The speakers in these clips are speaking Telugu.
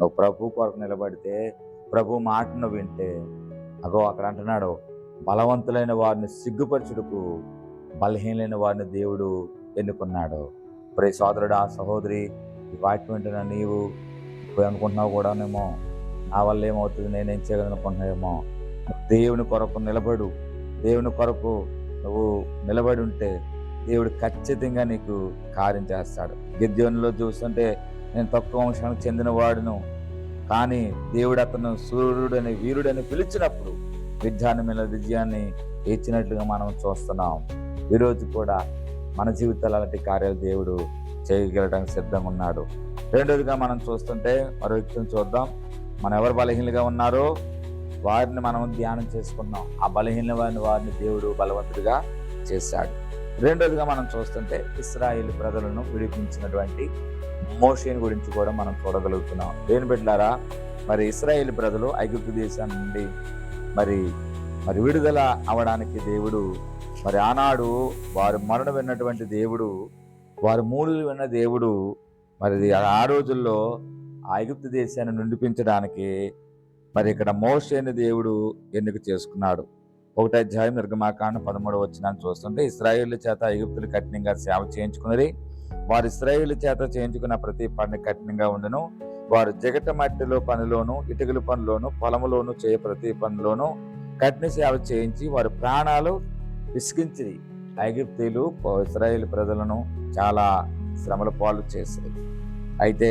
నువ్వు ప్రభు కొరకు నిలబడితే ప్రభు మాటను వింటే అగో అక్కడ అంటున్నాడు బలవంతులైన వారిని సిగ్గుపరచుడుకు బలహీనైన వారిని దేవుడు ఎన్నుకున్నాడు. ప్రే సోదరుడు ఆ సహోదరి ఈ వాక్యం వింటున్న నీవు అనుకుంటున్నావు కూడానేమో నా వల్ల ఏమవుతుంది నేనేం చేయగలను దేవుని కొరకు నిలబడు దేవుని కొరకు నువ్వు నిలబడి ఉంటే దేవుడు ఖచ్చితంగా నీకు కార్యం చేస్తాడు. గిద్యోనిలో చూస్తుంటే నేను తక్కువ వంశానికి చెందిన వాడును కానీ దేవుడు అతను సూర్యుడని వీరుడని పిలిచినప్పుడు విద్యాన్ని మీద విజయాన్ని ఇచ్చినట్లుగా మనం చూస్తున్నాం. ఈరోజు కూడా మన జీవితాలు అలాంటి కార్యాలు దేవుడు చేయగలడానికి సిద్ధంగా ఉన్నాడు రెండోదిగా మనం చూస్తుంటే మరో వ్యక్తిని చూద్దాం. మనం ఎవరు బలహీనలుగా ఉన్నారో వారిని మనం ధ్యానం చేసుకున్నాం ఆ బలహీన వారిని వారిని దేవుడు బలవంతుడిగా చేశాడు. రెండోదిగా మనం చూస్తుంటే ఇస్రాయిల్ ప్రజలను విడిపించినటువంటి మోషేని గురించి కూడా మనం చూడగలుగుతున్నాం. దేని బిడ్డారా మరి ఇస్రాయేల్ ప్రజలు ఐగుప్తు దేశం నుండి మరి మరి విడుదల అవడానికి దేవుడు మరి ఆనాడు వారు మరణ విన్నటువంటి దేవుడు వారు మూలులు విన్న దేవుడు మరి ఆ రోజుల్లో ఐగుప్తు దేశాన్ని నుండిపించడానికి మరి ఇక్కడ మోషేని దేవుడు ఎన్నిక చేసుకున్నాడు. ఒకటి అధ్యాయం నిర్గమాకాండ పదమూడు వచ్చిన చూస్తుంటే ఇస్రాయేళ్ళ చేత ఐగుప్తులు కఠినంగా సేవ చేయించుకున్నది వారు ఇస్రాయేల్ చేత చేయించుకున్న ప్రతి పని కఠినంగా ఉండను. వారు జగట మట్టిలో పనిలోను ఇటుకల పనిలోను పొలములోను చేయ ప్రతి పనిలోను కఠిన సేవ చేయించి వారి ప్రాణాలు విసిగించి ఐగిప్తీలు ఇస్రాయేల్ ప్రజలను చాలా శ్రమల పాలు చేశాయి అయితే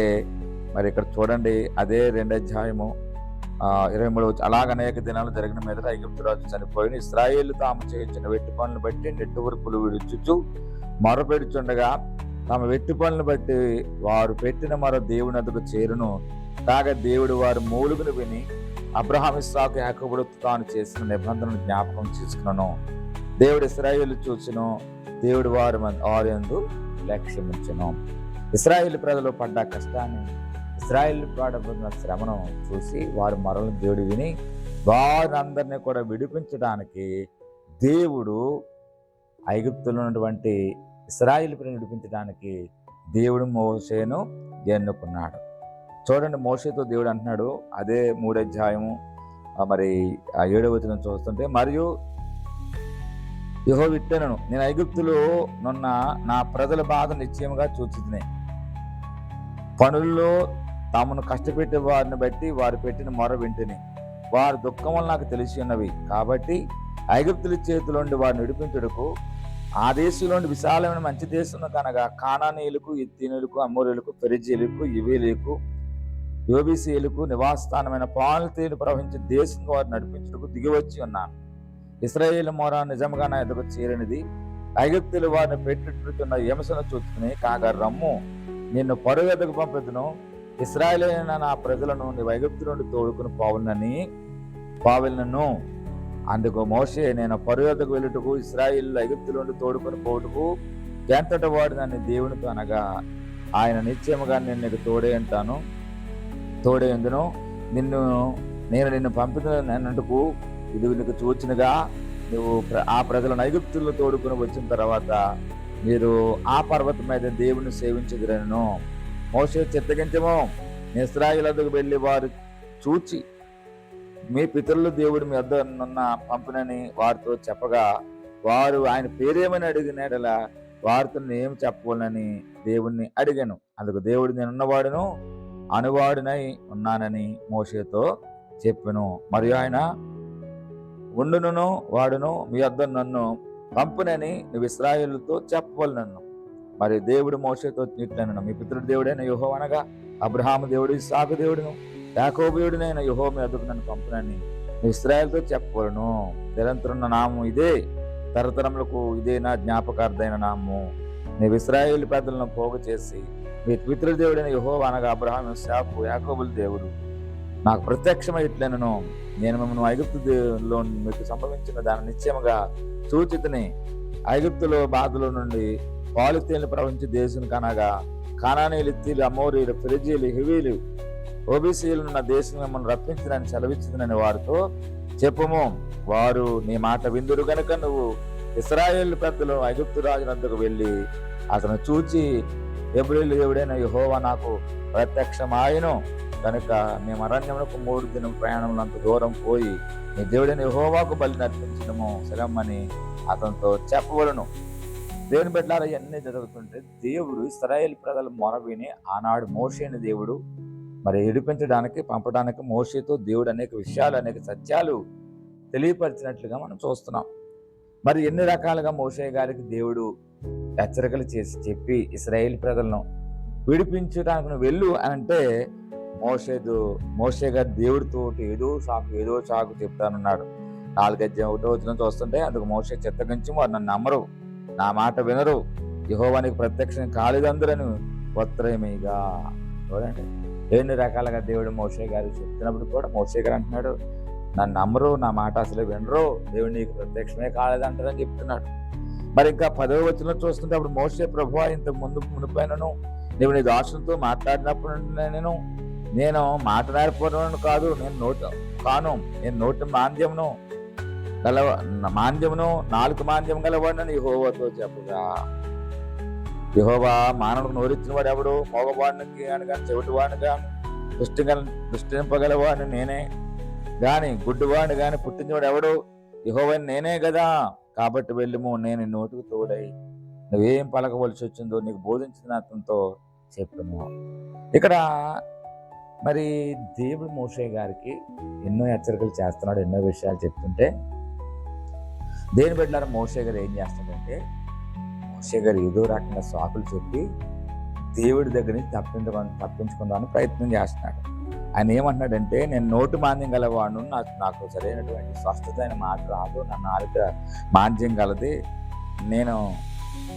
మరి ఇక్కడ చూడండి అదే రెండు అధ్యాయము ఇరవై మూడు అలాగ అనేక దినాలు జరిగిన మీద ఐగుప్తు రాజు చనిపోయిన ఇస్రాయేల్ తాము చేయించిన వెట్టి పనులు బట్టి నెట్టువరపులు విడుచుచు మొరపెడుచుండగా తమ వెట్టి పనులను బట్టి వారు పెట్టిన మరో దేవుని అదుకు చేరును. కాగా దేవుడు వారి మూలుగును విని అబ్రహాం ఇస్సాకు యాకబుడు తాను చేసిన నిబంధనను జ్ఞాపకం చేసుకున్నాను దేవుడు ఇస్రాయిల్ చూచును దేవుడు వారు వారి ఎందు లక్ష్యమించను. ఇస్రాయిల్ ప్రజలు పడ్డ కష్టాన్ని ఇస్రాయిల్ పడబడిన శ్రమను చూసి వారు మరణ దేవుడు విని వారందరినీ కూడా విడిపించడానికి దేవుడు ఐగుప్తులు ఉన్నటువంటి ఇస్రాయిల్పై నడిపించడానికి దేవుడు మోసేను ఎన్నుకున్నాడు. చూడండి మోసేతో దేవుడు అంటున్నాడు అదే మూడధ్యాయము మరి ఆ ఏడవ వచనం చూస్తుంటే మరియు యహో విత్తనను నేను ఐగుప్తులో నున్న నా ప్రజల బాధ నిశ్చయముగా చూచుతున్నాయి పనుల్లో తామును కష్టపెట్టే వారిని బట్టి వారు పెట్టిన మొర వింటిని. వారి దుఃఖములు నాకు తెలిసి ఉన్నవి. కాబట్టి ఐగుప్తుల చేతిలోండి వారిని విడిపించుటకు ఆ దేశంలోని విశాలమైన మంచి దేశం కనగా కానానీయులకు ఇత్తీనులకు అమ్మోరులకు పెరిజీలకు ఇవేలకు యోబీసీలకు నివాసస్థానమైన పాలతీలు ప్రవహించే దేశం వారు నడిపించుటకు దిగివచ్చి ఉన్నాను. ఇస్రాయేల్ మోరా నిజంగా నా ఎదుగు చేరినది. ఐగుప్తులు వారిని పెట్టుతున్న హింసను చూసుకుని కాగా రమ్ము నిన్ను పరుగు ఎదుగు పంపెదును. ఇస్రాయేల్ అయిన నా ప్రజలను నీ ఐగుప్తు నుండి తోడుకుని పావునని పావులను అందుకు మోషే నేను పరుగతకు వెళ్ళుటకు ఇస్రాయిల్ ఐగుప్తు నుండి తోడుకొని పోటుకు ఎంతట వాడు నన్ను దేవునితో అనగా ఆయన నిశ్చయముగా నేను నీకు తోడే అంటాను తోడే ఎందును నిన్ను నేను నిన్ను పంపుతున్నందుకు ఇది నీకు చూచినగా నువ్వు ప్ర- ఆ ప్రజలను ఐగుప్తుల్లో తోడుకొని వచ్చిన తర్వాత మీరు ఆ పర్వతం మీద దేవుని సేవించదురను మోసే చిత్తగించము. ఇస్రాయిలకు వెళ్ళి వారు చూచి మీ పితరులు దేవుడు మీ వద్ద ఉన్న పంపునని వారితో చెప్పగా వారు ఆయన పేరేమని అడిగినడలా వారితో నేను ఏం చెప్పవాలని దేవుణ్ణి అడిగాను. అందుకు దేవుడు నేనున్నవాడును అనువాడునై ఉన్నానని మోషేతో చెప్పాను. మరియు ఆయన ఉండును వాడును మీ వద్ద నన్ను పంపునని నువ్వు ఇస్రాయేలుతో చెప్పవాలి నన్ను మరి దేవుడు మోషేతో నీట్లను మీ పితృడు దేవుడైన యుహో అనగా అబ్రహాము దేవుడు సాగు దేవుడును. యాకోబుయుడినైన యుహో మీ వద్దకు నన్ను పంపునని ఇస్రాయల్తో చెప్పవలను. నిరంతరం నామం ఇదే తరతరములకు ఇదే నా జ్ఞాపకార్థమైన నామము. నీవు ఇస్రాయేల్ పెద్దలను పోగు చేసి మీ పితృదేవుడైన యహో అనగా అబ్రహాం శాపు యాకోబుల దేవుడు. నాకు ప్రత్యక్షమై ఇట్లనను నేను మిమ్మల్ని ఐగుప్తులో మీకు సంభవించిన దాని నిశ్చయముగా సూచితని ఐగుప్తులో బాధల నుండి పాలిస్తీన్లు ప్రవహించే దేశం కనగా కానానీలు ఇత్తీలు అమోరీలు ఫ్రిజీలు హివీలు ఓబీసీలు నా దేశం మిమ్మల్ని రప్పించదని సెలవిచ్చిందని వారితో చెప్పము. వారు నీ మాట విందురు గనుక నువ్వు ఇస్రాయేల్ పెద్దలు ఐగుప్తు రాజునందుకు వెళ్ళి అతను చూచి ఎబ్రిల్ దేవుడైన యహోవా నాకు ప్రత్యక్షమాయను. కనుక మేము అరణ్యమునకు మూడు దినం ప్రయాణంలో అంత దూరం పోయి నీ దేవుడైన యహోవాకు బలి నర్పించడము సెలమ్మని అతనితో చెప్పవలను. దేవుని బిడ్డలారా ఇవన్నీ జరుగుతుంటే దేవుడు ఇస్రాయేల్ ప్రజల మొరవిని ఆనాడు మోషేని దేవుడు మరి ఏడిపించడానికి పంపడానికి మోషేతో దేవుడు అనేక విషయాలు అనేక సత్యాలు తెలియపరిచినట్లుగా మనం చూస్తున్నాం. మరి ఎన్ని రకాలుగా మోషే గారికి దేవుడు హెచ్చరికలు చేసి చెప్పి ఇస్రాయేల్ ప్రజలను విడిపించడానికి నువ్వు వెళ్ళు అని అంటే మోసేదు మోషే గారు దేవుడితో ఏదో సాకు ఏదో సాకు చెప్తానన్నాడు. నాలుగద్యం ఒకటో వచ్చిన చూస్తుంటే అందుకు మోసే చిత్తగించి వారు నన్ను నమ్మరు నా మాట వినరు. యహోవానికి ప్రత్యక్షం కాలేదందరని ఉత్తరమేగా చూడండి ఎన్ని రకాలుగా దేవుడు మోసే గారు చెప్తున్నప్పుడు కూడా మోసే గారు అంటున్నాడు నన్ను నమ్మరు నా మాట అసలు వినరు దేవుడు నీకు ప్రత్యక్షమే కాలేదంటారని చెప్తున్నాడు. మరి ఇంకా పదవ వచ్చిన చూస్తుంటే అప్పుడు మోసే ప్రభు ఇంత ముందు మునిపోయినను నువ్వు నీ దాసులతో మాట్లాడినప్పుడు నేను నేను మాట్లాడిపోవడం కాదు నేను నోటు కాను నేను నోటి మాంద్యమును గల మాంద్యమును నాలుగు మాంద్యం గలవాడిని యహోవాతో చెప్పగా యహోవా మానవుడు నోరిచ్చిన వాడు ఎవడు మోగవాడిని అని చెవిటి వాడిని గాను దృష్టి దృష్టింపగలవాడిని నేనే. గాని గుడ్డివాడిని గాని పుట్టించేవాడు ఎవడు యహోవని నేనే కదా కాబట్టి వెళ్ళము నేను నోటికి తోడై. నువ్వేం పలకవలసి వచ్చిందో నీకు బోధించిన అతనితో చెప్పను ఇక్కడ మరి దేవుడు మోషే గారికి ఎన్నో హెచ్చరికలు చేస్తున్నాడు ఎన్నో విషయాలు చెప్తుంటే. దేని బిడ్డారు మోషే గారు ఏం చేస్తాడంటే మోషే గారు ఏదో రకంగా సాకులు చెప్పి దేవుడి దగ్గర నుంచి తప్పించుకో తప్పించుకుందామని ప్రయత్నం చేస్తున్నాడు. ఆయన ఏమంటున్నాడంటే నేను నోటు మాంద్యం గలవాడు నాకు నాకు సరైనటువంటి స్వస్థత అయిన మాట రాదు నా నాలుక మాంద్యం గలది నేను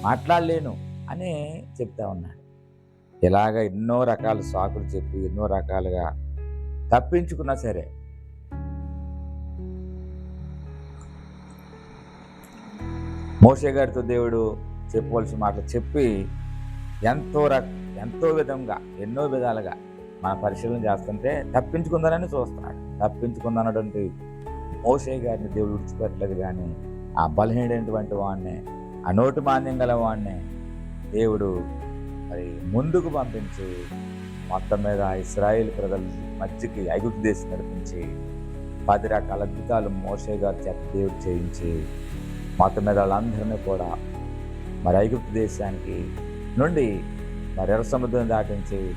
మాట్లాడలేను అని చెప్తా ఉన్నాడు. ఇలాగ ఎన్నో రకాల సాకులు చెప్పి ఎన్నో రకాలుగా తప్పించుకున్నా సరే. మోసే గారితో దేవుడు చెప్పవలసిన మాటలు చెప్పి ఎంతో రక ఎంతో విధంగా ఎన్నో విధాలుగా మన పరిశీలన చేస్తుంటే తప్పించుకుందానని చూస్తున్నాడు. తప్పించుకుందన్నటువంటి మోసే గారిని దేవుడు విడిచిపెట్టలేదు కానీ ఆ బలహీనటువంటి వాడిని ఆ నోటు మాన్యం గల వాడిని దేవుడు మరి ముందుకు పంపించి మొత్తం మీద ఇస్రాయేల్ ప్రజల మధ్యకి ఐగుప్తు దేశం నడిపించి పది రకాల అద్భుతాలు మోసే గారి చేత దేవుడు చేయించి మొత్తం మీద వాళ్ళందరినీ కూడా మరి ఐగుప్తు దేశానికి నుండి మరి ఎర్ర సముద్రం దాటించి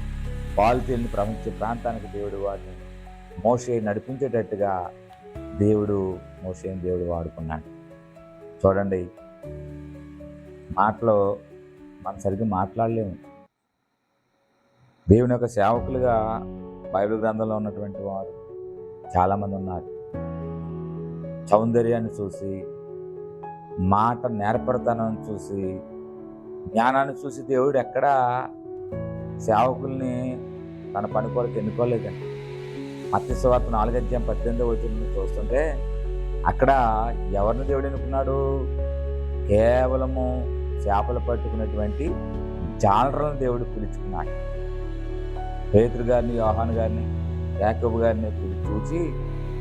పాలితీల్ని ప్రపంచ ప్రాంతానికి దేవుడు వారిని మోసే నడిపించేటట్టుగా దేవుడు మోసేని దేవుడు వాడుకున్నాడు. చూడండి మాటలో మనం సరిగ్గా మాట్లాడలేము. దేవుని యొక్క సేవకులుగా బైబిల్ గ్రంథంలో ఉన్నటువంటి వారు చాలామంది ఉన్నారు. సౌందర్యాన్ని చూసి మాట నేర్పడతానని చూసి జ్ఞానాన్ని చూసి దేవుడు ఎక్కడా సేవకుల్ని తన పని కొరకు ఎన్నుకోలేదండి. మత్స్యవార్త నాలుగధ్యాయం పద్దెనిమిది వచ్చింది చూస్తుంటే అక్కడ ఎవరిని దేవుడు ఎన్నుకున్నాడు? కేవలము చేపలు పట్టుకున్నటువంటి జాలర్లను దేవుడు పిలుచుకున్నాడు. పేతురు గారిని యోహాన్ గారిని యాకబు గారిని పిలిచి చూసి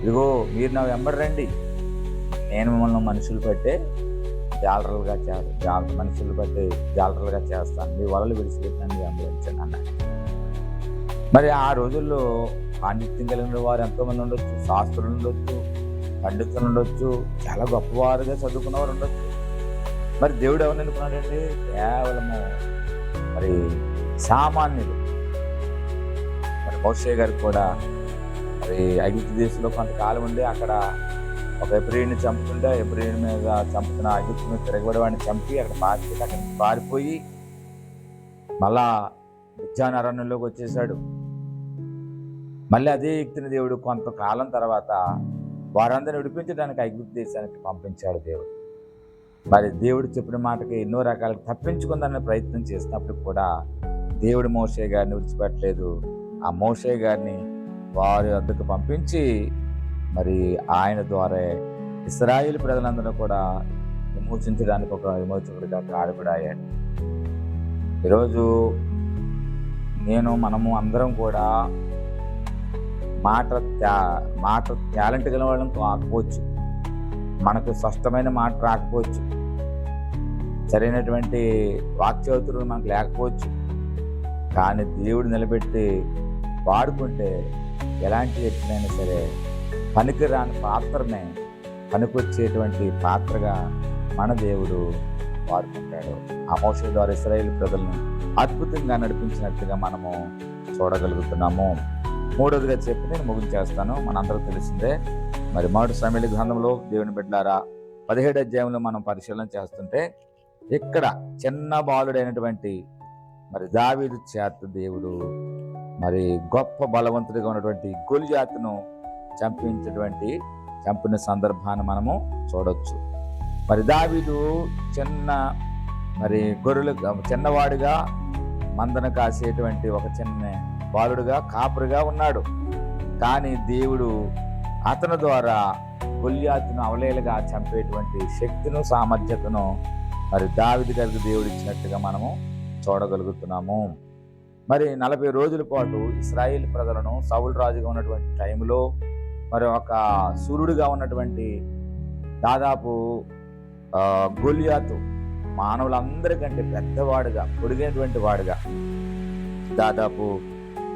ఇదిగో మీరు నా వెంబడి రండి. నేను మిమ్మల్ని మనుషులు పెట్టే జాలరలుగా చేస్తాను జాల మనుషులు బట్టి జాలరలుగా చేస్తాను. మీ వలలు విడిచిపెట్టాను అనుభవించండి అన్న మరి ఆ రోజుల్లో పాండిత్యం కలిగిన వారు ఎంతోమంది ఉండొచ్చు శాస్త్రులు ఉండొచ్చు పండితులు ఉండొచ్చు చాలా గొప్పవారుగా చదువుకున్నవారు ఉండొచ్చు. మరి దేవుడు ఎవరిని అనుకున్నాడండి కేవలము మరి సామాన్యులు. మరి మోషే గారికి కూడా మరి ఐగుప్తు దేశంలో కొంతకాలం ఉండి అక్కడ ఒక ఎబ్రిని చంపుతుంటే ఎబ్రిని మీద చంపుతున్న అగ్ని మీద తిరగబడి చంపి అక్కడ పారిపోయి అక్కడ పారిపోయి మళ్ళా విద్యాన అరణ్యంలోకి వచ్చేసాడు. మళ్ళీ అదే ఎక్కిన దేవుడు కొంతకాలం తర్వాత వారందరిని విడిపించడానికి ఐగుప్తు దేశానికి పంపించాడు దేవుడు. మరి దేవుడు చెప్పిన మాటకి ఎన్నో రకాల తప్పించుకుందనే ప్రయత్నం చేసినప్పుడు కూడా దేవుడు మోషే గారిని విడిచిపెట్టలేదు. ఆ మోషే గారిని వారి వద్దకు పంపించి మరి ఆయన ద్వారా ఇస్రాయిల్ ప్రజలందరూ కూడా విమోచించడానికి ఒక విమోచకుడిగా కారకుడు అయ్యాడు ఈరోజు నేను మనము అందరం కూడా మాట త్యా మాట టాలెంట్ గల వాళ్ళం కాకపోవచ్చు. మనకు స్పష్టమైన మాట రాకపోవచ్చు. సరైనటువంటి వాక్చౌతులు మనకు లేకపోవచ్చు. కానీ దేవుడు నిలబెట్టి వాడుకుంటే ఎలాంటి వ్యక్తినైనా సరే పనికిరాని పాత్రనే పనికొచ్చేటువంటి పాత్రగా మన దేవుడు వాడుకుంటాడు. ఆ మోష ద్వారా ఇస్రాయేల్ ప్రజలను అద్భుతంగా నడిపించినట్టుగా మనము చూడగలుగుతున్నాము. మూడోదిగా చెప్పి నేను ముగించేస్తాను. మనందరూ తెలిసిందే మరి మొదటి సమయంలో గ్రంథంలో దేవుని బిడ్డారా పదిహేడు అధ్యాయంలో మనం పరిశీలన చేస్తుంటే ఇక్కడ చిన్న బాలుడైనటువంటి మరి దావీదు చేత దేవుడు మరి గొప్ప బలవంతుడిగా ఉన్నటువంటి గొలియాతును చంపించినటువంటి చంపిన సందర్భాన్ని మనము చూడొచ్చు. మరి దావీదు చిన్న మరి గొర్రెలు చిన్నవాడుగా మందన కాసేటువంటి ఒక చిన్న బాలుడుగా కాపురుగా ఉన్నాడు. కానీ దేవుడు అతని ద్వారా గొల్యాతును అవలేలుగా చంపేటువంటి శక్తిను సామర్థ్యతను మరి దావిది గారికి దేవుడు ఇచ్చినట్టుగా మనము చూడగలుగుతున్నాము. మరి నలభై రోజుల పాటు ఇస్రాయిల్ ప్రజలను సౌలు రాజుగా ఉన్నటువంటి టైంలో మరి ఒక సూర్యుడిగా ఉన్నటువంటి దాదాపు గొలియాతు మానవులందరికంటే పెద్దవాడుగా పొడిగినటువంటి వాడుగా. దాదాపు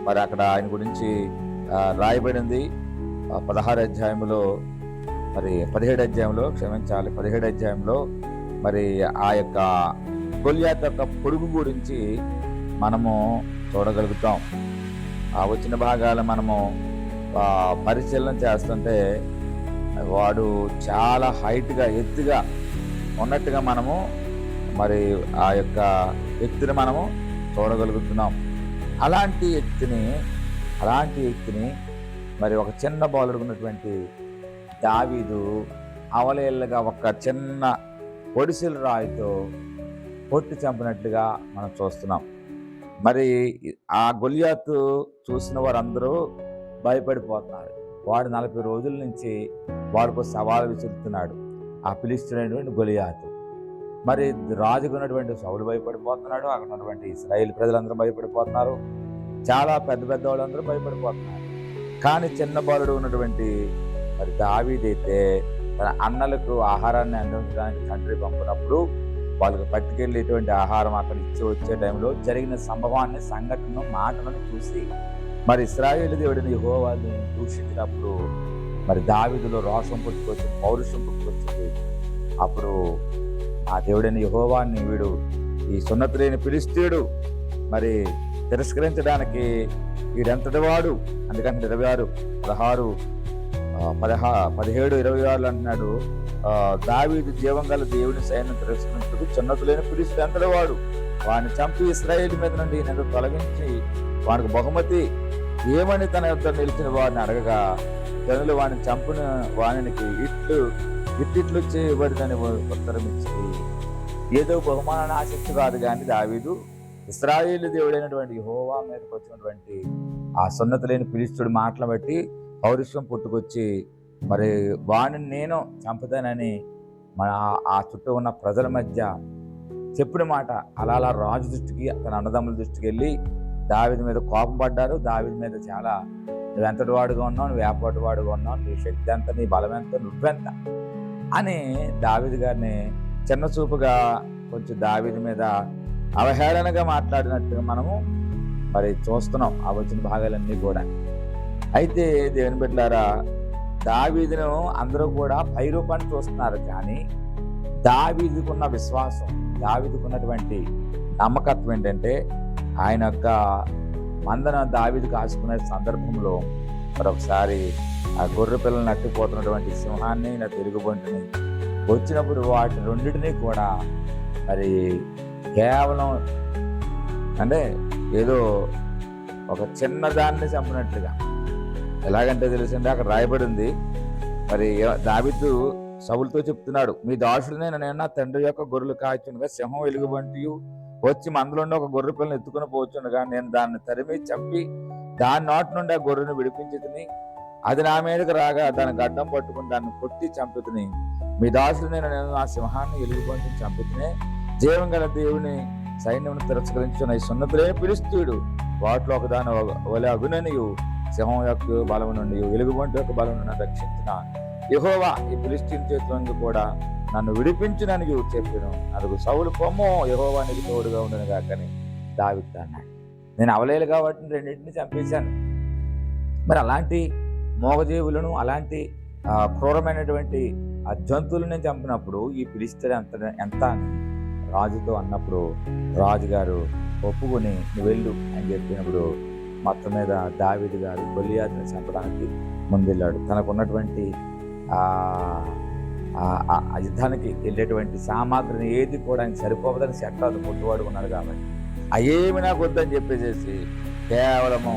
మరి అక్కడ ఆయన గురించి రాయబడింది. ఆ, పదహారు అధ్యాయంలో మరి పదిహేడు అధ్యాయంలో క్షమించాలి పదిహేడు అధ్యాయంలో మరి ఆ యొక్క గొలియాత్ యొక్క పొడుగు గురించి మనము చూడగలుగుతాం. ఆ వచ్చిన భాగాలు మనము పరిశీలన చేస్తుంటే వాడు చాలా హైట్గా ఎత్తుగా ఉన్నట్టుగా మనము మరి ఆ యొక్క వ్యక్తిని మనము చూడగలుగుతున్నాం. అలాంటి వ్యక్తిని అలాంటి వ్యక్తిని మరి ఒక చిన్న బౌలర్ ఉన్నటువంటి దావీదు అవలేళ్ళగా ఒక చిన్న పొడిసిల రాయితో పొట్టి చంపినట్లుగా మనం చూస్తున్నాం. మరి ఆ గొలియాతు చూసిన వారందరూ భయపడిపోతున్నారు. వాడు నలభై రోజుల నుంచి వాడికి సవాలు విసురుతున్నాడు. ఆ పిలిస్తున్నటువంటి గొలియాతు. మరి రాజుకు ఉన్నటువంటి సౌలు భయపడిపోతున్నాడు. అక్కడ ఉన్నటువంటి ఇస్రాయిల్ ప్రజలందరూ భయపడిపోతున్నారు. చాలా పెద్ద పెద్ద వాళ్ళందరూ భయపడిపోతున్నారు. కానీ చిన్న బాలుడు ఉన్నటువంటి మరి దావీదైతే తన అన్నలకు ఆహారాన్ని అందించడానికి తండ్రి పంపినప్పుడు వాళ్ళకి పట్టుకెళ్ళేటువంటి ఆహారం అక్కడ ఇచ్చి వచ్చే టైంలో జరిగిన సంభవాన్ని సంఘటనను మాటలను చూసి మరి ఇస్రాయేల్ దేవుడిని యెహోవాని దూషించినప్పుడు మరి దావిదులో రోషం పుట్టుకొచ్చింది పౌరుషం పుట్టుకొచ్చింది. అప్పుడు ఆ దేవుడిని యహోవాన్ని వీడు ఈ సున్నతులేని పిలిస్తేడు మరి తిరస్కరించడానికి వీడెంతటి వాడు? అందుకని ఇరవై ఆరు పదహారు పదహా పదిహేడు ఇరవై ఆరులు అంటున్నాడు దావీదు జీవం గల దేవుని సైన్యం తిరస్కరించుకు చిన్నతులేని పిలిస్తే ఎంతటి వాడు? వాడిని చంపి ఇస్రాయేల్ మీద నుండి నేను తొలగించి వానికి బహుమతి ఏమని తన యొక్క నిలిచిన వాడిని అడగగా జనులు వాడిని చంపిన వానికి ఇట్లు ఇట్టిట్లు చేయబడిదని ఉత్తరం ఇచ్చింది ఏదో బహుమానాన్ని ఆశించు కాదు కానీ దావీదు ఇస్రాయేల్ దేవుడైనటువంటి హోవా మీదకి వచ్చినటువంటి ఆ సున్నత లేని పిలిస్తుడి మాటలు బట్టి పౌరుషం పుట్టుకొచ్చి మరి వాడిని నేను చంపుతానని మన ఆ- ఆ చుట్టూ ఉన్న ప్రజల మధ్య చెప్పిన మాట. అలా అలా రాజు దృష్టికి తన అన్నదమ్ముల దృష్టికి వెళ్ళి దావిది మీద కోపం పడ్డారు. దావిది మీద చాలా నువ్వెంతటి వాడుగా ఉన్నావు? నువ్వు ఏపాటి వాడుగా ఉన్నావు? నీ శక్తి ఎంత? నీ బలం ఎంత? నువ్వెంత? అని దావిది గారిని చిన్న చూపుగా కొంచెం దావిది మీద అవహేళనగా మాట్లాడినట్టుగా మనము మరి చూస్తున్నాం ఆ వచ్చిన భాగాలన్నీ కూడా. అయితే దేవుని బిడ్డలారా దావీదును అందరూ కూడా పై రూపాన్ని చూస్తున్నారు. కానీ దావీదుకున్న విశ్వాసం దావీదుకున్నటువంటి నమ్మకత్వం ఏంటంటే ఆయన యొక్క మందన దావిది కాసుకునే సందర్భంలో మరొకసారి ఆ గొర్రె పిల్లలు నట్టిపోతున్నటువంటి సింహాన్ని నా తిరుగుబంటిని వచ్చినప్పుడు వాటి రెండింటినీ కూడా మరి కేవలం అంటే ఏదో ఒక చిన్నదాన్ని చంపినట్లుగా. ఎలాగంటే తెలిసిందే అక్కడ రాయబడింది. మరి దావితు సవులతో చెప్తున్నాడు మీ దాసుడినే నేను నా తండ్రి యొక్క గొర్రెలు కాచునుగా సింహం వెలుగుబంటి వచ్చి మందులోండి ఒక గొర్రె పిల్లని ఎత్తుకుని పోచుండగా నేను దాన్ని తరిమి చంపి దాని నోటి నుండి ఆ గొర్రెను విడిపించి తిని అది నా మీదకి రాగా దాని గడ్డం పట్టుకుని దాన్ని కొట్టి చంపుతుని మీ దాసులు నేను నేను ఆ సింహాన్ని ఎలుగుబంటి చంపుతునే జీవం గల దేవుని సైన్యం తిరస్కరించిన ఈ సున్నతులే పిలుస్తుడు వాటిలో ఒకదాని వలె అగుననియు సింహం యొక్క బలం నుండి ఎలుగుబంటి యొక్క బలం నుండి రక్షించిన యహోవా ఈ ఫిలిస్తీన్ చేతుల కూడా నన్ను విడిపించునని చెప్పాను అందుకు సౌలు పొమ్మో యహోవానికి తోడుగా ఉండను కాకని దావిద్దు అన్నాడు. నేను అవలేలు కాబట్టి రెండింటిని చంపేశాను. మరి అలాంటి మోగజీవులను అలాంటి క్రూరమైనటువంటి ఆ జంతువులను చంపినప్పుడు ఈ పిలిస్తే ఎంత ఎంత రాజుతో అన్నప్పుడు రాజుగారు ఒప్పుకొని నువ్వు వెళ్ళు అని చెప్పినప్పుడు మొత్తం మీద దావిడి గారు గొలియాతుని చంపడానికి ముందెళ్ళాడు. తనకున్నటువంటి ఆ యుద్ధానికి వెళ్ళేటువంటి సామాగ్రిని ఏది కూడా ఆయన సరిపోవదని శట్టాలు కొట్టువాడు ఉన్నాడు కాబట్టి. ఆ నాకు వద్దని చెప్పేసేసి కేవలము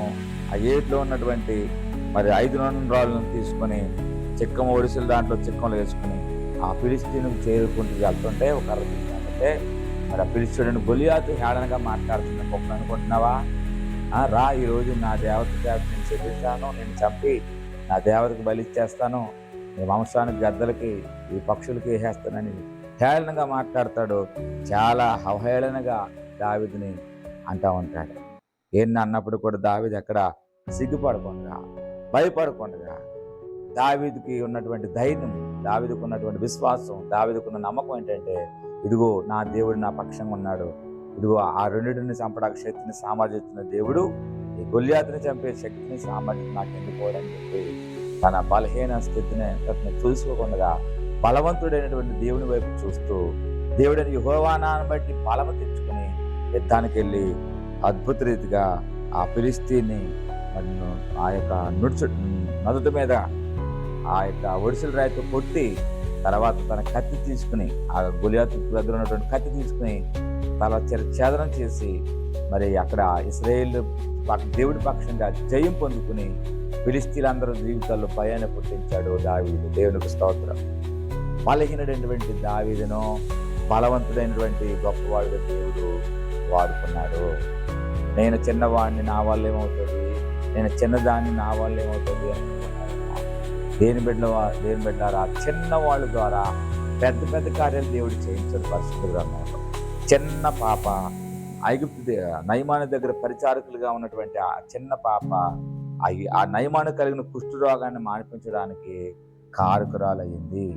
ఆ ఏట్లో ఉన్నటువంటి మరి ఐదు రాళ్ళను తీసుకొని చిక్కం ఒడిసెలు దాంట్లో చిక్కలు వేసుకుని ఆ ఫిలిస్తీన్కు చేరుకుంటూ వెళ్తుంటే ఒక కర్ర మరి ఆ ఫిలిస్తీనుని గొలియాతు హేళనగా మాట్లాడుతున్న గొప్ప అనుకుంటున్నావా? రా ఈరోజు నా దేవత దేవత నేను చెల్లిస్తాను నేను చంపి నా దేవతకు బలిచ్చేస్తాను నీ వంశానికి గద్దలకి ఈ పక్షులకి వేసేస్తానని హేళనగా మాట్లాడతాడు. చాలా అవహేళనగా దావిదిని అంటా ఉంటాడు. ఏంది అన్నప్పుడు కూడా దావిది అక్కడ సిగ్గుపడకుండా భయపడకుండా దావిదికి ఉన్నటువంటి ధైర్యం దావిదికి ఉన్నటువంటి విశ్వాసం దావీదుకున్న నమ్మకం ఏంటంటే ఇదిగో నా దేవుడు నా పక్షంగా ఉన్నాడు. ఇదిగో ఆ రెండింటిని చంపడానికి శక్తిని సామర్థ్యం దేవుడు ఈ గొల్యాతిని చంపే శక్తిని సామర్థ్యం నాకు ఎందుకోవాలని చెప్పి తన బలహీన స్థితిని అంతటిని చూసుకోకుండా బలవంతుడైనటువంటి దేవుని వైపు చూస్తూ దేవుడిని యుహోవానాన్ని బట్టి బలము తెచ్చుకుని యుద్ధానికి వెళ్ళి అద్భుత రీతిగా ఆ పిలిస్తీని మరియు ఆ యొక్క నుడుచు నదుటి మీద ఆ యొక్క ఒడిసెల రాయితో కొట్టి తర్వాత తన కత్తి తీసుకుని ఆ గులియాతు దగ్గర ఉన్నటువంటి కత్తి తీసుకుని తల చెర ఛేదనం చేసి మరి అక్కడ ఇస్రాయేల్ పక్- దేవుడి పక్షంగా జయం పొందుకుని ఫిలిస్తీన్లందరూ జీవితాల్లో భయాన్ని పుట్టించాడు దావీదు. దేవునికి స్తోత్రం. బలహీనుడైనటువంటి దావీదును బలవంతుడైనటువంటి గొప్పవాడు దేవుడు వాడుకున్నాడు. నేను చిన్నవాడిని నా వల్ల ఏమవుతుంది? నేను చిన్నదాన్ని నా వల్ల ఏమవుతుంది దేని బిడ్డ దేని బిడ్డారా? చిన్నవాళ్ళ ద్వారా పెద్ద పెద్ద కార్యాలు దేవుడు చేయించాడు పరిస్థితులు గ్రంథంలో. చిన్న పాప. ఐగుప్తు నైమాని దగ్గర పరిచారకులుగా ఉన్నటువంటి ఆ చిన్న పాప ఆ ఆ నయమాను కలిగిన కుష్ఠరోగాన్ని మానిపించడానికి కారకురాలయ్యింది.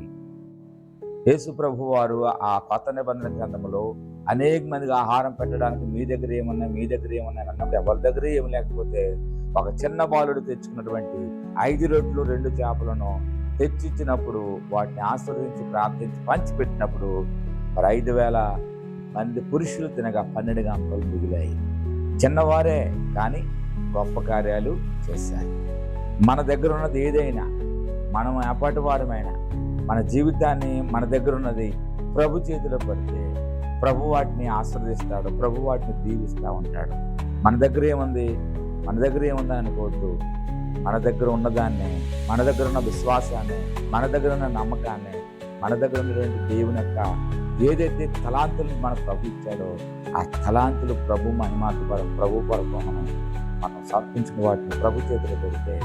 యేసు ప్రభు వారు ఆ కొత్త నిబంధన గ్రంథంలో అనేక మందికి ఆహారం పెట్టడానికి మీ దగ్గర ఏమన్నా మీ దగ్గర ఏమన్నా అన్నప్పుడు ఎవరి దగ్గర ఏమి లేకపోతే ఒక చిన్న బాలుడు తెచ్చుకున్నటువంటి ఐదు రొట్లు రెండు చేపలను తెచ్చిచ్చినప్పుడు వాటిని ఆస్వాదించి ప్రార్థించి పంచిపెట్టినప్పుడు మరి ఐదు వేల మంది పురుషులు తినగా పన్నెండు గంటలు మిగిలాయి. చిన్నవారే కానీ గొప్ప కార్యాలు చేశారు మన దగ్గర ఉన్నది ఏదైనా మనం ఏపాటి వాడమైనా మన జీవితాన్ని మన దగ్గర ఉన్నది ప్రభు చేతిలో పడితే ప్రభు వాటిని ఆశ్రదిస్తాడు ప్రభు వాటిని దీవిస్తూ ఉంటాడు. మన దగ్గర ఏముంది? మన దగ్గర ఏముంది అనుకోవద్దు. మన దగ్గర ఉన్నదాన్ని మన దగ్గర ఉన్న విశ్వాసాన్ని మన దగ్గర ఉన్న నమ్మకాన్ని మన దగ్గర ఉన్నటువంటి దేవుని యొక్క ఏదైతే తలాంతులు మన ప్రభు ఇచ్చాడో ఆ తలాంతులు ప్రభు మహిమాకు కొరకు ప్రభు పరకు మనం మనం సమర్పించిన వాటిని ప్రభు చేతులు పెడితే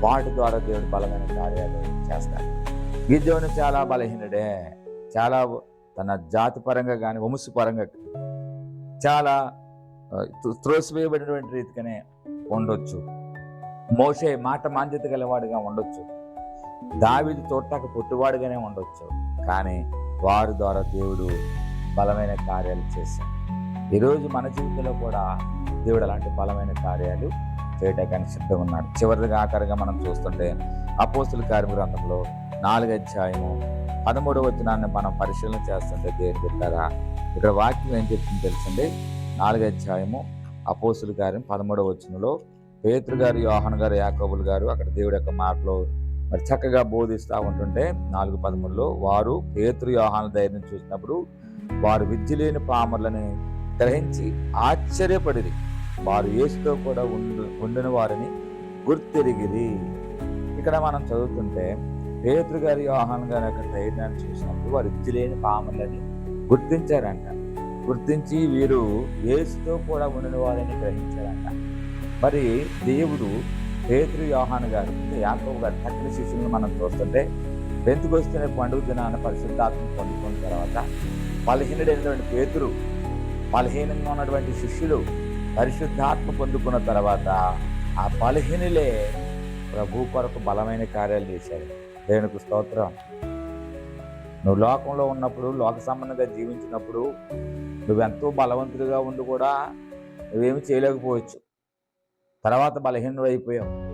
వాటి ద్వారా దేవుడు బలమైన కార్యాలు చేస్తాడు. గిద్యోను చాలా బలహీనుడే. చాలా తన జాతి పరంగా కానీ వంశపరంగా చాలా త్రోసివేయబడినటువంటి రీతిగానే ఉండొచ్చు. మోసే మాట మాంద్యత గలవాడిగా ఉండొచ్చు. దావిది తోటకు పుట్టువాడుగానే ఉండొచ్చు. కానీ వారి ద్వారా దేవుడు బలమైన కార్యాలు చేశాడు. ఈరోజు మన జీవితంలో కూడా దేవుడు అలాంటి బలమైన కార్యాలు చేయడానికి సిద్ధంగా ఉన్నాడు చివరిగా ఆఖరిగా మనం చూస్తుంటే అపోస్తుల కార్య గ్రంథంలో నాలుగు అధ్యాయము పదమూడవ వచనాన్ని మనం పరిశీలన చేస్తుంటే దేవుని పెట్టారా ఇక్కడ వాక్యం ఏం చెప్తుంది తెలుసండి? నాలుగు అధ్యాయము అపోస్తుల కార్యం పదమూడవ వచనంలో పేతురు గారు యోహన్ గారు యాకోబులు గారు అక్కడ దేవుడి యొక్క మాటలో మరి చక్కగా బోధిస్తూ ఉంటుంటే నాలుగు పదమూడులో వారు పేతురు యోహాన ధైర్యం చూసినప్పుడు వారు విద్య లేని పామర్లని గ్రహించి ఆశ్చర్యపడిది వారు యేసుతో కూడా ఉండు ఉండిన వారిని గుర్తిరిగిరి. ఇక్కడ మనం చదువుతుంటే పేతురు గారి యోహాన్ గారి యొక్క ధైర్యాన్ని చూసినప్పుడు వారు విద్య లేని పాములని గుర్తించారంట. గుర్తించి వీరు యేసుతో కూడా ఉండిన వారిని గ్రహించారంట. మరి దేవుడు పేతురు యోహాన్ గారు యాకవ్ యాకోబు గారు శిష్యులను మనం చూస్తుంటే పెంతుకొస్తున్న పండుగ దినాన పరిశుద్ధాత్మ పొందుకున్న తర్వాత బలహీనుడైనటువంటి పేతురు బలహీనంగా ఉన్నటువంటి శిష్యులు పరిశుద్ధాత్మ పొందుకున్న తర్వాత ఆ బలహీనులే ప్రభు కొరకు బలమైన కార్యాలు చేశారు. దేవునికి స్తోత్రం. నువ్వు లోకంలో ఉన్నప్పుడు లోక సంబంధంగా జీవించినప్పుడు నువ్వెంతో బలవంతుడిగా ఉండి కూడా నువ్వేమి చేయలేకపోవచ్చు. తర్వాత బలహీనుడు అయిపోయావు.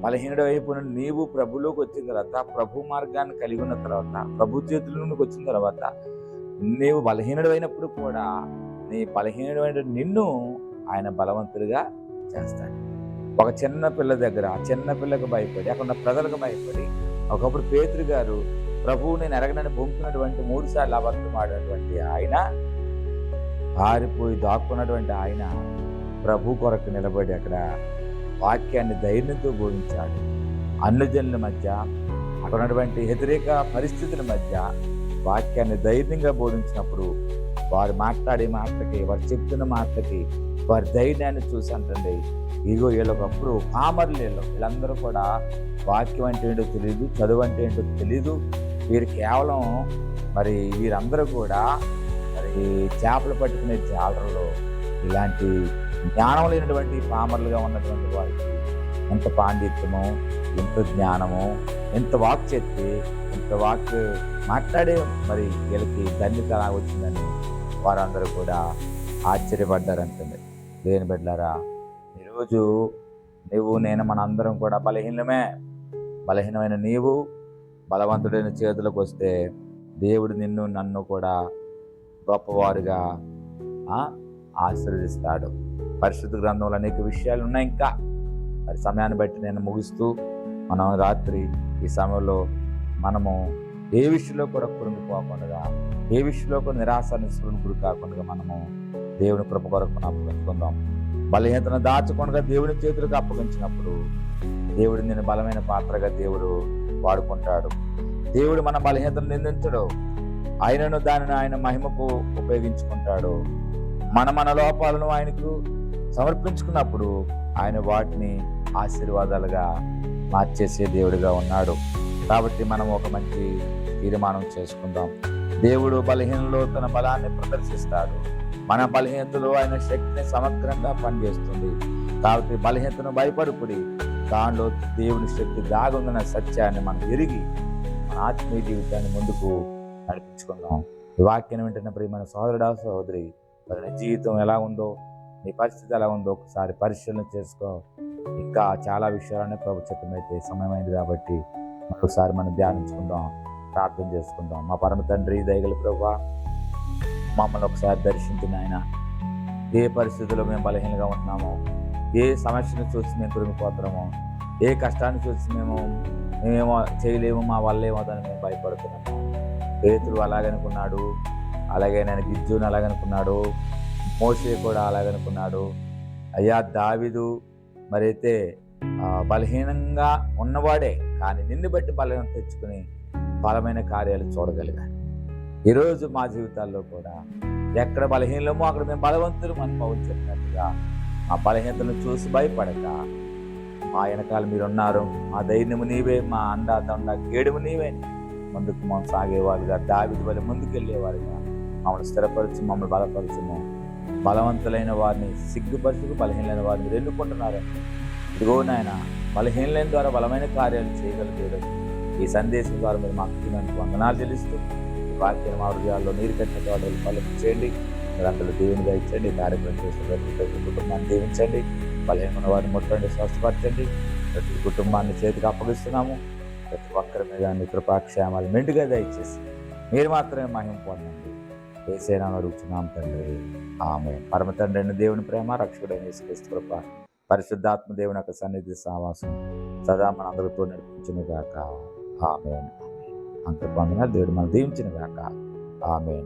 బలహీనుడు అయిపోయిన నీవు ప్రభులోకి వచ్చిన తర్వాత ప్రభు మార్గాన్ని కలిగి ఉన్న తర్వాత ప్రభు చేతుల నుండి వచ్చిన తర్వాత నీవు బలహీనుడు అయినప్పుడు కూడా నీ బలహీనుడైన నిన్ను ఆయన బలవంతుడిగా చేస్తాడు. ఒక చిన్న పిల్ల దగ్గర ఆ చిన్న పిల్లకు భయపడి అక్కడ ఉన్న ప్రజలకు భయపడి ఒకప్పుడు పేతురు గారు ప్రభువు నేను ఎరగనని పొంపుకున్నటువంటి మూడు సార్లు అబద్ధం ఆడినటువంటి ఆయన పారిపోయి దాక్కున్నటువంటి ఆయన ప్రభు కొరకు నిలబడి అక్కడ వాక్యాన్ని ధైర్యంతో బోధించాడు. అన్నజనుల మధ్య అక్కడ ఉన్నటువంటి వ్యతిరేక పరిస్థితుల మధ్య వాక్యాన్ని ధైర్యంగా బోధించినప్పుడు వారు మాట్లాడే మాటలకి వారు చెప్తున్న మాటలకి వారి ధైర్యాన్ని చూసి అంటండి. ఇగో వీళ్ళొకప్పుడు పామర్లు వీళ్ళు. వీళ్ళందరూ కూడా వాక్యం అంటే ఏంటో తెలియదు చదువు అంటే ఏంటో తెలియదు వీరు కేవలం మరి వీరందరూ కూడా మరి చేపలు పట్టుకునే జాలరులు. ఇలాంటి జ్ఞానం లేనటువంటి పామర్లుగా ఉన్నటువంటి వారికి ఎంత పాండిత్యము ఎంత జ్ఞానము ఎంత వాక్ చెప్తే ఎంత వాక్ మాట్లాడే మరి వీళ్ళకి ధన్యత వచ్చిందని వారందరూ కూడా ఆశ్చర్యపడ్డారంటుంది దేని బిడ్డారా ఈరోజు నువ్వు నేను మన అందరం కూడా బలహీనమే. బలహీనమైన నీవు బలవంతుడైన చేతులకు వస్తే దేవుడు నిన్ను నన్ను కూడా గొప్పవారుగా ఆశీర్వదిస్తాడు. పరిశుద్ధ గ్రంథంలో అనేక విషయాలు ఉన్నాయి ఇంకా. మరి సమయాన్ని బట్టి నేను ముగిస్తూ మనం రాత్రి ఈ సమయంలో మనము ఏ విషయంలో కూడా కృంగిపోకుండా ఏ విషయంలో కూడా నిరాశ నిస్పృహకు కాకుండా మనము దేవుని కృప కొరకు అప్పగించుకుందాం. బలహీనతను దాచుకుండా దేవుని చేతులకు అప్పగించినప్పుడు దేవుడు నేను బలమైన పాత్రగా దేవుడు వాడుకుంటాడు. దేవుడు మన బలహీనతను నిందించడు. ఆయనను దానిని ఆయన మహిమకు ఉపయోగించుకుంటాడు. మన మన లోపాలను ఆయనకు సమర్పించుకున్నప్పుడు ఆయన వాటిని ఆశీర్వాదాలుగా మార్చేసే దేవుడిగా ఉన్నాడు. కాబట్టి మనం ఒక మంచి తీర్మానం చేసుకుందాం. దేవుడు బలహీనలో తన బలాన్ని ప్రదర్శిస్తాడు. మన బలహీనతలో ఆయన శక్తిని సమగ్రంగా పనిచేస్తుంది. కాబట్టి బలహీనతను భయపడుకుడి. దానిలో దేవుని శక్తి దాగుందన్న సత్యాన్ని మనం ఎరిగి మన ఆత్మీయ జీవితాన్ని ముందుకు నడిపించుకుందాం. ఈ వాక్యం వింటున్న ప్రియమైన సోదరుడా సహోదరి వాళ్ళ జీవితం ఎలా ఉందో నీ పరిస్థితి ఎలా ఉందో ఒకసారి పరిశీలన చేసుకో. ఇంకా చాలా విషయాలనే ప్రభు చిత్తమైతే సమయమైంది కాబట్టి మరొకసారి మనం ధ్యానించుకుందాం ప్రార్థన చేసుకుందాం. మా పరమ తండ్రి దయగల ప్రభా మమ్మల్ని ఒకసారి దర్శించిన ఆయన ఏ పరిస్థితుల్లో మేము బలహీనంగా ఉంటున్నామో ఏ సమస్యను చూసి మేము కురిగిపోతున్నామో ఏ కష్టాన్ని చూసి మేము మేమేమో చేయలేము మా వల్లేమో దాన్ని మేము భయపడుతున్నాము పేతుడు అలాగనుకున్నాడు అలాగే నేను గిజ్జుని అలాగనుకున్నాడు మోసే కూడా అలాగనుకున్నాడు. అయ్యా దావిదు మరైతే బలహీనంగా ఉన్నవాడే కానీ నిన్ను బట్టి బలహీనం తెచ్చుకుని బలమైన కార్యాలు చూడగలిగాడు. ఈరోజు మా జీవితాల్లో కూడా ఎక్కడ బలహీనమో అక్కడ మేము బలవంతులు అని పౌరు చెప్పినట్టుగా మా బలహీనతను చూసి భయపడక. మా వెనకాల మీరు ఉన్నారు మా ధైర్యము నీవే మా అండా దండ గేడుము నీవే. ముందుకు మనం సాగేవారుగా దావిది వల్ల ముందుకెళ్ళేవారుగా. మమ్మల్ని స్థిరపరచు మమ్మల్ని బలపరచము. బలవంతులైన వారిని సిగ్గుపరచుకు బలహీనమైన వారిని ఎన్నుకుంటున్నారు? ఇదిగో నాయన బలహీనలైన ద్వారా బలమైన కార్యాలు చేయగలిగేది ఈ సందేశం ద్వారా మీరు మాకు వందనాలు తెలుస్తూ ఈ వాక్యం మా హృదయాల్లో నీరు కట్టిన తోటలు ఫలం చేయండి మీరు అందరూ దేవునిగా ఇచ్చండి కార్యక్రమం చేసిన ప్రతి ప్రతి కుటుంబాన్ని దీవించండి. బలహీనమైన వారిని ముట్టండి. స్వస్థపరచండి. ప్రతి కుటుంబాన్ని చేతికి అప్పగిస్తున్నాము. ప్రతి ఒక్కరి మీద మీ కృపాక్షేమాలు మెండుగా దయచేసి మీరు మాత్రమే మహిమ పొందండి. ఏసేనా అడుగుతున్నాం తండ్రి. ఆమె పరమ తండ్రి అయిన దేవుని ప్రేమ రక్షకుడైన యేసుక్రీస్తు కృప పరిశుద్ధాత్మ దేవుని యొక్క సన్నిధి సావాసం సదా మన అందరితో నడిపించిన గాక. ఆమె అంత పొందిన దేవుడు మనం దీవించిన గాక. ఆమె